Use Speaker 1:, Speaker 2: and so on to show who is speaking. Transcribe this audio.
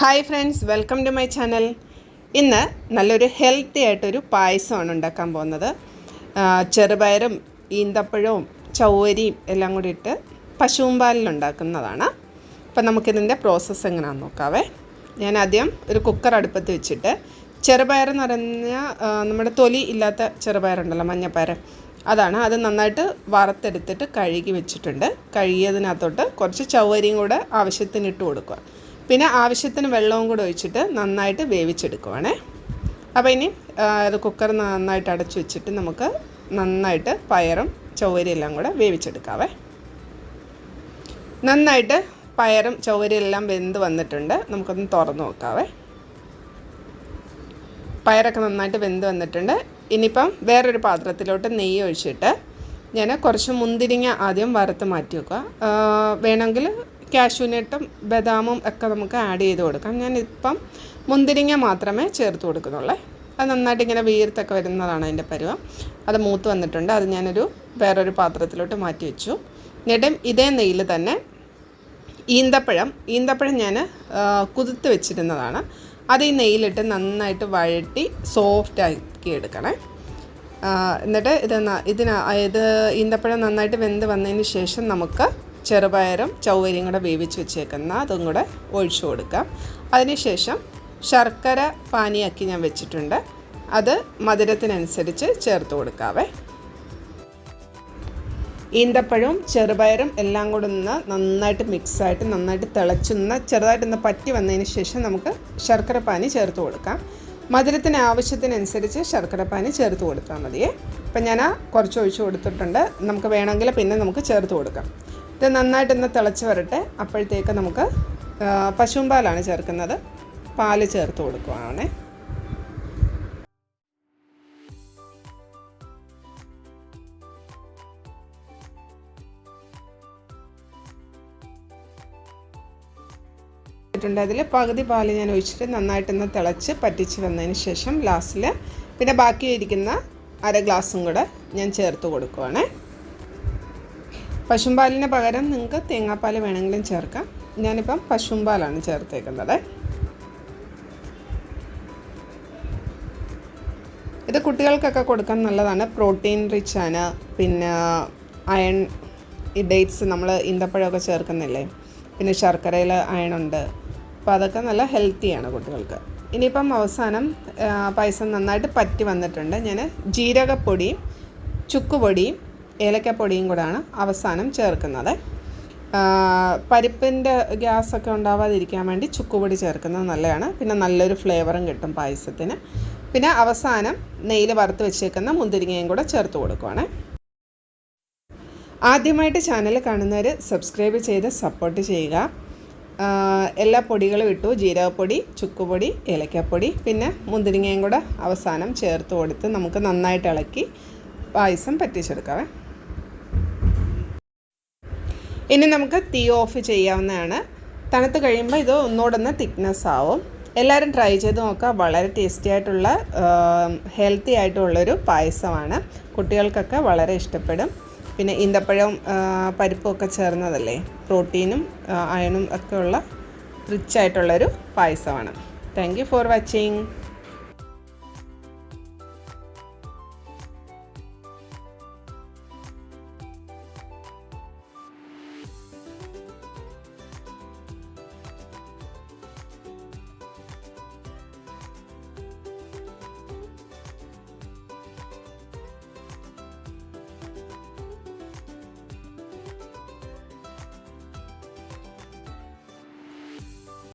Speaker 1: Hi friends welcome to my channel ഇന്ന് നല്ലൊരു healthy ആയിട്ടൊരു പായസമാണ് ഉണ്ടാക്കാൻ പോകുന്നത്. ചെറുപയറും ഈന്തപ്പഴവും ചൗവരിയും എല്ലാം കൂടി ഇട്ട് പശുവും പാലിൽ ഉണ്ടാക്കുന്നതാണ്. അപ്പം നമുക്കിതിന്റെ പ്രോസസ്സ് എങ്ങനെയാണെന്ന് നോക്കാവേ. ഞാൻ ആദ്യം ഒരു കുക്കർ അടുപ്പത്ത് വെച്ചിട്ട് ചെറുപയർ എന്ന് നമ്മുടെ തൊലി ഇല്ലാത്ത ചെറുപയറുണ്ടല്ലോ മഞ്ഞപ്പയർ. അതാണ് അത് നന്നായിട്ട് വറുത്തെടുത്തിട്ട് കഴുകി വെച്ചിട്ടുണ്ട്. കഴുകിയതിനകത്തോട്ട് കുറച്ച് ചൗവരിയും കൂടെ ആവശ്യത്തിന് ഇട്ട് കൊടുക്കുക. പിന്നെ ആവശ്യത്തിന് വെള്ളവും കൂടെ ഒഴിച്ചിട്ട് നന്നായിട്ട് വേവിച്ചെടുക്കുവാണേ. അപ്പോൾ ഇനി അത് കുക്കർ നന്നായിട്ട് അടച്ചു വെച്ചിട്ട് നമുക്ക് നന്നായിട്ട് പയറും ചൗവരിയും എല്ലാം കൂടെ വേവിച്ചെടുക്കാവേ. നന്നായിട്ട് പയറും ചൗവരിയും എല്ലാം വെന്ത് വന്നിട്ടുണ്ട്. നമുക്കൊന്ന് തുറന്ന് നോക്കാവേ. പയറൊക്കെ നന്നായിട്ട് വെന്ത് വന്നിട്ടുണ്ട്. ഇനിയിപ്പം വേറൊരു പാത്രത്തിലോട്ട് നെയ്യ് ഒഴിച്ചിട്ട് ഞാൻ കുറച്ച് മുന്തിരിങ്ങ ആദ്യം വറുത്ത് മാറ്റി വെക്കുക വേണമെങ്കിൽ കാഷ്യൂനട്ടും ബദാമും ഒക്കെ നമുക്ക് ആഡ് ചെയ്ത് കൊടുക്കാം. ഞാനിപ്പം മുന്തിരിങ്ങ മാത്രമേ ചേർത്ത് കൊടുക്കുന്നുള്ളേ. അത് നന്നായിട്ട് ഇങ്ങനെ വീർത്തൊക്കെ വരുന്നതാണ് അതിന്റെ പരുവം. അത് മൂത്ത് വന്നിട്ടുണ്ട്. അത് ഞാനൊരു വേറൊരു പാത്രത്തിലോട്ട് മാറ്റി വെച്ചു. എന്നിട്ട് ഇതേ നെയ്യിൽ തന്നെ ഈന്തപ്പഴം ഈന്തപ്പഴം ഞാൻ കുതിർത്ത് വെച്ചിരുന്നതാണ്. അത് ഈ നെയ്യിലിട്ട് നന്നായിട്ട് വഴറ്റി സോഫ്റ്റ് ആക്കി എടുക്കണേ. എന്നിട്ട് ഇത് ഇതിന ഇത് ഈന്തപ്പഴം നന്നായിട്ട് വെന്ത് വന്നതിന് ശേഷം നമുക്ക് ചെറുപയറും ചൗവരിയും കൂടെ വേവിച്ച് വെച്ചേക്കുന്ന അതും കൂടെ ഒഴിച്ചു കൊടുക്കാം. അതിനുശേഷം ശർക്കര പാനിയാക്കി ഞാൻ വെച്ചിട്ടുണ്ട്. അത് മധുരത്തിനനുസരിച്ച് ചേർത്ത് കൊടുക്കാവേ. ഈന്തപ്പഴവും ചെറുപയറും എല്ലാം കൂടെ ഒന്ന് നന്നായിട്ട് മിക്സായിട്ട് നന്നായിട്ട് തിളച്ചൊന്ന് ചെറുതായിട്ടൊന്ന് പറ്റി വന്നതിന് ശേഷം നമുക്ക് ശർക്കര പാനി ചേർത്ത് കൊടുക്കാം. മധുരത്തിന് ആവശ്യത്തിനനുസരിച്ച് ശർക്കര പാനി ചേർത്ത് കൊടുത്താൽ മതിയേ. അപ്പം ഞാൻ കുറച്ച് ഒഴിച്ച് കൊടുത്തിട്ടുണ്ട്. നമുക്ക് വേണമെങ്കിൽ പിന്നെ നമുക്ക് ചേർത്ത് കൊടുക്കാം. ഇത് നന്നായിട്ടൊന്ന് തിളച്ച് വരട്ടെ. അപ്പോഴത്തേക്ക് നമുക്ക് പശുവും പാലാണ് ചേർക്കുന്നത്. പാൽ ചേർത്ത് കൊടുക്കുവാണേ. അതിൽ പകുതി പാൽ ഞാൻ ഒഴിച്ചിട്ട് നന്നായിട്ടൊന്ന് തിളച്ച് പറ്റിച്ച് വന്നതിന് ശേഷം ലാസ്റ്റിൽ പിന്നെ ബാക്കി ഇരിക്കുന്ന അര ഗ്ലാസും കൂടെ ഞാൻ ചേർത്ത് കൊടുക്കുവാണേ. പശുമ്പാലിന് പകരം നിങ്ങൾക്ക് തേങ്ങാപ്പാൽ വേണമെങ്കിലും ചേർക്കാം. ഞാനിപ്പം പശുമ്പാലാണ് ചേർത്തേക്കുന്നത്. ഇത് കുട്ടികൾക്കൊക്കെ കൊടുക്കാൻ നല്ലതാണ്. പ്രോട്ടീൻ റിച്ച് ആണ്. പിന്നെ അയൺ ഈ ഡേറ്റ്സ് നമ്മൾ ഈന്തപ്പഴമൊക്കെ ചേർക്കുന്നില്ലേ? പിന്നെ ശർക്കരയിൽ അയണുണ്ട് അപ്പോൾ അതൊക്കെ നല്ല ഹെൽത്തിയാണ് കുട്ടികൾക്ക്. ഇനിയിപ്പം അവസാനം പായസം നന്നായിട്ട് പറ്റി വന്നിട്ടുണ്ട്. ഞാൻ ജീരകപ്പൊടിയും ചുക്കുപൊടിയും ഏലക്കപ്പൊടിയും കൂടാണ് അവസാനം ചേർക്കുന്നത്. പരിപ്പിന്റെ ഗ്യാസൊക്കെ ഉണ്ടാവാതിരിക്കാൻ വേണ്ടി ചുക്കുപൊടി ചേർക്കുന്നത് നല്ലതാണ്. പിന്നെ നല്ലൊരു ഫ്ലേവറും കിട്ടും പായസത്തിന്. പിന്നെ അവസാനം നെയ്യിൽ വറുത്ത് വെച്ചേക്കുന്ന മുന്തിരിങ്ങയും കൂടെ ചേർത്ത് കൊടുക്കുവാണ്. ആദ്യമായിട്ട് ചാനൽ കാണുന്നവർ സബ്സ്ക്രൈബ് ചെയ്ത് സപ്പോർട്ട് ചെയ്യുക. എല്ലാ പൊടികളും ഇട്ടു. ജീരകപ്പൊടി ചുക്കുപൊടി ഏലക്കപ്പൊടി പിന്നെ മുന്തിരിങ്ങയും കൂടെ അവസാനം ചേർത്ത് കൊടുത്ത് നമുക്ക് നന്നായിട്ട് ഇളക്കി പായസം പറ്റിച്ചെടുക്കാവേ. ഇനി നമുക്ക് തീ ഓഫ് ചെയ്യാവുന്നതാണ്. തണുത്ത് കഴിയുമ്പോൾ ഇത് ഒന്നുകൂടൊന്ന് തിക്നെസ് ആവും. എല്ലാവരും ട്രൈ ചെയ്ത് നോക്കുക. വളരെ ടേസ്റ്റി ആയിട്ടുള്ള ഹെൽത്തി ആയിട്ടുള്ളൊരു പായസമാണ്. കുട്ടികൾക്കൊക്കെ വളരെ ഇഷ്ടപ്പെടും. പിന്നെ ഈന്തപ്പഴം ആ, പരിപ്പും ഒക്കെ ചേർന്നതല്ലേ? പ്രോട്ടീനും അയണും ഒക്കെ ഉള്ള റിച്ച് പായസമാണ്. Thank you for watching